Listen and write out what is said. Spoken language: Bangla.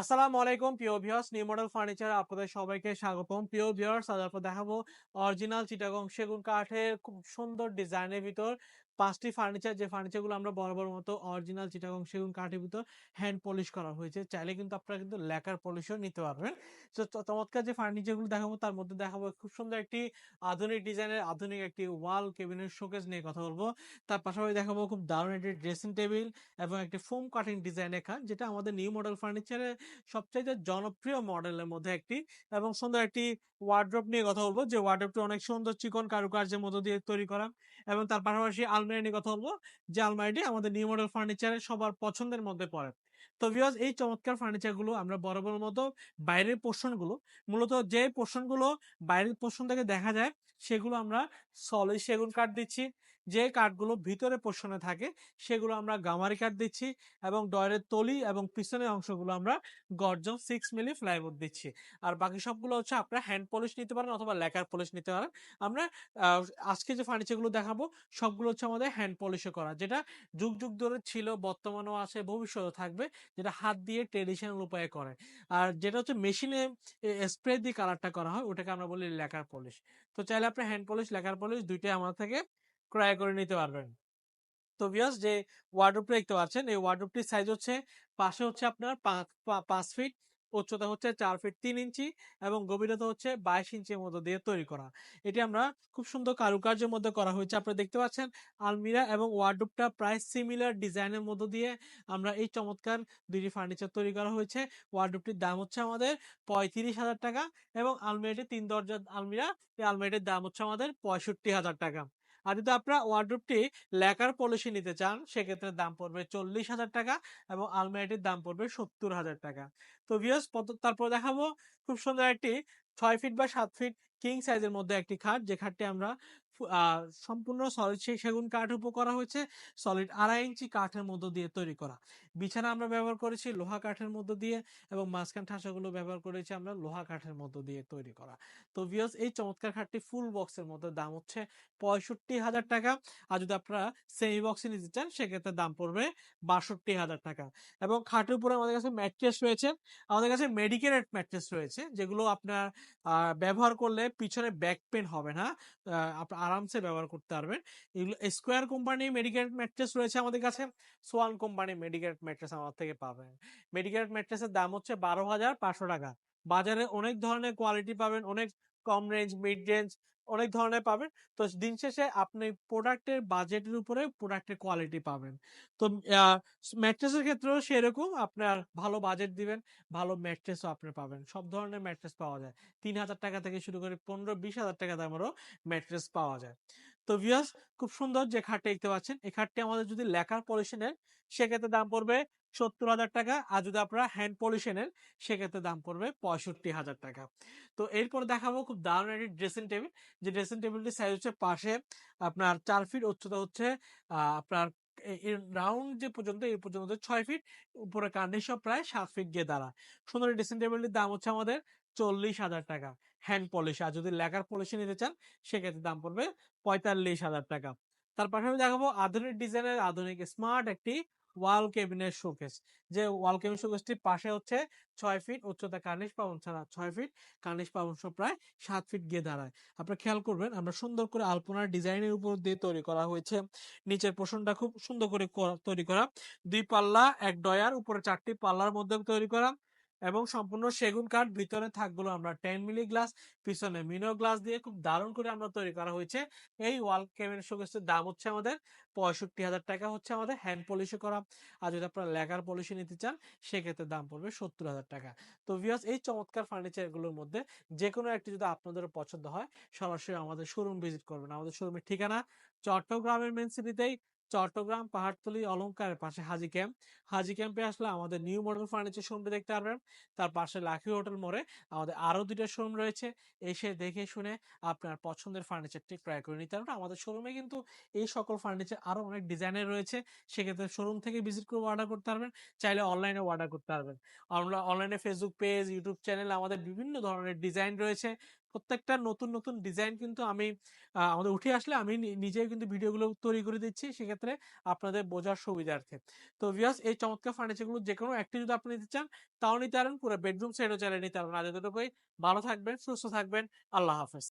আসসালামু আলাইকুম। প্রিয় ভিউয়ার্স, নিউ মডেল ফার্নিচার আপনাদের সবাইকে স্বাগতম। প্রিয় ভিউয়ার্স, আজ আপনাদের দেখাবো অরিজিনাল চিটাগং সেগুন কাঠের খুব সুন্দর ডিজাইনের ভিতর পাঁচটি ফার্নিচার, যে ফার্নিচারগুলো আমরা বরাবর মতো অরিজিনাল চিটাগং সেগুন কাঠের ভিতর হ্যান্ড পলিশ করা হয়েছে। চাইলে কিন্তু আপনারা কিন্তু লেকার পলিশও নিতে পারবেন। তো চমৎকার যে ফার্নিচারগুলো দেখাবো, তার মধ্যে দেখাবো খুব সুন্দর একটি আধুনিক ডিজাইনের আধুনিক একটি ওয়াল কেবিনের শোকেস নিয়ে কথা বলব। তার পাশাপাশি দেখাবো খুব দারুণ একটি ড্রেসিং টেবিল এবং একটি ফোম কাটিং ডিজাইনের খাট যেটা আমাদের নিউ মডেল ফার্নিচারের সবচাইতে জনপ্রিয় মডেলের মধ্যে একটি এবং সুন্দর একটি ওয়ার্ড্রপ নিয়ে কথা বলব। যে ওয়ার্ড্রপটি অনেক সুন্দর চিকন কারুকার্যের মধ্য দিয়ে তৈরি করা এবং তার পাশাপাশি আলমারি নিয়ে কথা বলব। যে আলমারিটি আমাদের নিউ মডেল ফার্নিচারের সবার পছন্দের মধ্যে পড়ে। তো ভিউয়ার্স এই চমৎকার ফার্নিচারগুলো আমরা বরাবর মতো বাইরের পোর্শনগুলো মূলত যে পোর্শনগুলো বাইরের পোর্শন থেকে দেখা যায়, সেগুলো আমরা সলিড সেগুন কাঠ দিচ্ছি। যে কাঠগুলো ভিতরে পোর্শনে থাকে, সেগুলো আমরা গামারি কাঠ দিচ্ছি এবং ডয়ের তলি এবং পিছনের অংশগুলো আমরা গর্জন সিক্স মিলি ফ্লাইউড দিচ্ছি। আর বাকি সবগুলো হচ্ছে আপনারা হ্যান্ড পলিশ নিতে পারেন অথবা লেকার পলিশ নিতে পারেন। আমরা আজকে যে ফার্নিচারগুলো দেখাবো, সবগুলো হচ্ছে আমাদের হ্যান্ড পলিশে করা, যেটা যুগ যুগ ধরে ছিল, বর্তমানেও আছে ভবিষ্যতে থাকবে, যেটা হাত দিয়ে ট্রেডিশনাল উপায়ে করে। আর যেটা হচ্ছে মেশিনে স্প্রে দিয়ে কালারটা করা হয়, ওটাকে আমরা বলি লেকার পলিশ তো চাইলে আপনি হ্যান্ড পলিশ লেকার পলিশ দুইটাই আমার থেকে ক্রয় করে নিতে পারবেন। তো বিয়াস যে ওয়ার্ডরোবটা দেখতে পাচ্ছেন, এই ওয়ার্ডরোবটির সাইজ হচ্ছে, পাশে হচ্ছে আপনার পাঁচ ফিট উচ্চতা হচ্ছে চার ফিট তিন ইঞ্চি এবং গভীরতা হচ্ছে বাইশ ইঞ্চির মতো দিয়ে তৈরি করা। এটি আমরা খুব সুন্দর কারুকার্যের মধ্যে করা হয়েছে, আপনারা দেখতে পাচ্ছেন। আলমিরা এবং ওয়ার্ডরোবটা প্রায় সিমিলার ডিজাইনের মধ্য দিয়ে আমরা এই চমৎকার দুইটি ফার্নিচার তৈরি করা হয়েছে। ওয়ার্ডরোবটির দাম হচ্ছে আমাদের পঁয়ত্রিশ হাজার টাকা এবং আলমিরাটি তিন দরজার, আলমিরা, এই আলমিরাটির দাম হচ্ছে আমাদের পঁয়ষট্টি হাজার টাকা। আর যদি আপনারা ওয়ার্ডরোবটি লেকার পলিশি নিতে চান, সেক্ষেত্রে দাম পড়বে চল্লিশ হাজার টাকা এবং আলমারিটির দাম পড়বে সত্তর হাজার টাকা। তো ভিউস তারপর দেখাবো খুব সুন্দর একটি ছয় ফিট বা সাত ফিট কিং সাইজের মধ্যে একটি খাট। যে খাটটি আমরা সম্পূর্ণ সলিড সেগুন কাঠ উপর করা হয়েছে। সলিড আড়াই ইঞ্চি কাঠের মধ্য দিয়ে তৈরি করা। বিছানা আমরা ব্যবহার করেছি লোহা কাঠের মধ্য দিয়ে এবং মাঝখান ঠাসাগুলো ব্যবহার করেছি আমরা লোহা কাঠের মধ্য দিয়ে তৈরি করা। তো ভিউস এই চমৎকার খাটটি ফুল বক্সের মধ্যে দাম হচ্ছে পঁয়ষট্টি হাজার টাকা। আর যদি আপনারা সেমি বক্সে নিতে চান, সেক্ষেত্রে দাম পড়বে বাষট্টি হাজার টাকা। এবং খাটের উপরে আমাদের কাছে ম্যাট্রেস রয়েছে। আমাদের কাছে মেডিকেলের ম্যাট্রেস রয়েছে, যেগুলো আপনার ব্যবহার করলে পিছনে ব্যাক পেন হবে না। আরামসে ব্যবহার করতে পারবেন। এগুলো স্কোয়ার কোম্পানি মেডিকেট ম্যাট্রেস রয়েছে আমাদের কাছে। সোয়ান কোম্পানি মেডিকেট ম্যাট্রেস আমার থেকে পাবেন। মেডিকেট ম্যাট্রেসের দাম হচ্ছে বারো হাজার পাঁচশো টাকা। বাজারে অনেক ধরনের কোয়ালিটি পাবেন, অনেক কম রেঞ্জ মিড রেঞ্জ অনেক ধরনের পাবেন। তো দিন শেষে আপনি প্রোডাক্টের বাজেটের উপরে প্রোডাক্টের কোয়ালিটি পাবেন। তো ম্যাট্রেসের ক্ষেত্রেও সেরকম আপনার ভালো বাজেট দিবেন, ভালো ম্যাট্রেসও আপনি পাবেন। সব ধরনের ম্যাট্রেস পাওয়া যায়। তিন হাজার টাকা থেকে শুরু করে পনেরো বিশ হাজার টাকা দামেরও ম্যাট্রেস পাওয়া যায়। তো ভিউয়ার্স খুব সুন্দর যে খাটটা দেখতে পাচ্ছেন, এই খাটটি আমাদের যদি লেখার পলিশনের সেক্ষেত্রে দাম পড়বে সত্তর হাজার টাকা আর যদি আপনারা হ্যান্ড পলিশনের সেক্ষেত্রে দাম পড়বে পঁয়ষট্টি হাজার টাকা। তো এরপর দেখাবো খুব দারুণ একটি ড্রেসিং টেবিল যে ড্রেসিং টেবিলটির সাইজ হচ্ছে পাশে আপনার চার ফিট উচ্চতা হচ্ছে আপনার রাউন্ড যে পর্যন্ত এই পর্যন্ত ছয় ফিট উপরে কার্নিশ প্রায় সাত ফিট গিয়ে দাঁড়ায়। সুন্দর ড্রেসিং টেবিলটির দাম হচ্ছে আমাদের চল্লিশ হাজার টাকা। হ্যান্ড পলিশ আর যদি লেকার পলিশে নিতে চান, সেক্ষেত্রে দাম পড়বে পঁয়তাল্লিশ হাজার টাকা। তার পাশাপাশি দেখাবো আধুনিক ডিজাইনের আধুনিক স্মার্ট একটি ওয়াল কেবিনের শোকেস। যে ওয়াল কেবিন শোকেসটির পাশে হচ্ছে ছয় ফিট উচ্চতা কার্নিশ পাবন ছাড়া ছয় ফিট, কার্নিশ সব প্রায় সাত ফিট গিয়ে দাঁড়ায়। আপনারা খেয়াল করবেন, আমরা সুন্দর করে আলপনার ডিজাইনের উপর দিয়ে তৈরি করা হয়েছে। নিচের পোষণটা খুব সুন্দর করা- তৈরি করা। দুই পাল্লা, এক ডয়ার উপরে চারটি পাল্লার মধ্যে তৈরি করা। এবং সম্পূর্ণ সেগুন কাঠ ভিতরে থাকগুলো আমরা টেন মিলি গ্লাস পিছনে মিনো গ্লাস দিয়ে খুব দারুণ করে আমরা তৈরি করা হয়েছে। এই ওয়াল কেবিন শোকেসের দাম হচ্ছে আমাদের পঁয়ষট্টি হাজার টাকা, হচ্ছে আমাদের হ্যান্ড পলিশে করা। আর যদি আপনারা লেগার পলিশি নিতে চান, সেক্ষেত্রে দাম পড়বে সত্তর হাজার টাকা। তো ভিউয়ার্স এই চমৎকার ফার্নিচারগুলোর মধ্যে যে কোনো একটি যদি আপনাদের পছন্দ হয়, সরাসরি আমাদের শোরুম ভিজিট করবেন। আমাদের শোরুমের ঠিকানা চট্টগ্রামের মেন সিটিতেই চট্টগ্রাম, পাহাড়তলি অলংকারের পাশে হাজি ক্যাম্প। হাজি ক্যাম্পে আসলে আমাদের নিউ মডেল ফার্নিচার শোরুমটি দেখতে পারবেন। তার পাশে লাকি হোটেল মোড়ে আমাদের আরও দুইটা শোরুম রয়েছে। এসে দেখে শুনে আপনার পছন্দের ফার্নিচারটি ক্রয় করে নিতে পারবেন। আমাদের শোরুমে কিন্তু এই সকল ফার্নিচার আরও অনেক ডিজাইনের রয়েছে। সেক্ষেত্রে শোরুম থেকে ভিজিট করে অর্ডার করতে পারবেন, চাইলে অনলাইনে অর্ডার করতে পারবেন। আমরা অনলাইনে ফেসবুক পেজ ইউটিউব চ্যানেল আমাদের বিভিন্ন ধরনের ডিজাইন রয়েছে। প্রত্যেকটা নতুন, নতুন ডিজাইন কিন্তু আমি আমাদের উঠে আসলে আমি নিজে কিন্তু ভিডিওগুলো তৈরি করে দিচ্ছি। সেক্ষেত্রে আপনাদের বোঝার সুবিধার্থে। তো ভিয়াস এই চমৎকার ফার্নিচারগুলো যে কোনো একটি যদি আপনি নিতে চান তাও নিতে পারেন। পুরো বেডরুম সেটও চাইলে নিতে পারবেন। আজ এতটুকুই। ভালো থাকবেন, সুস্থ থাকবেন। আল্লাহ হাফেজ।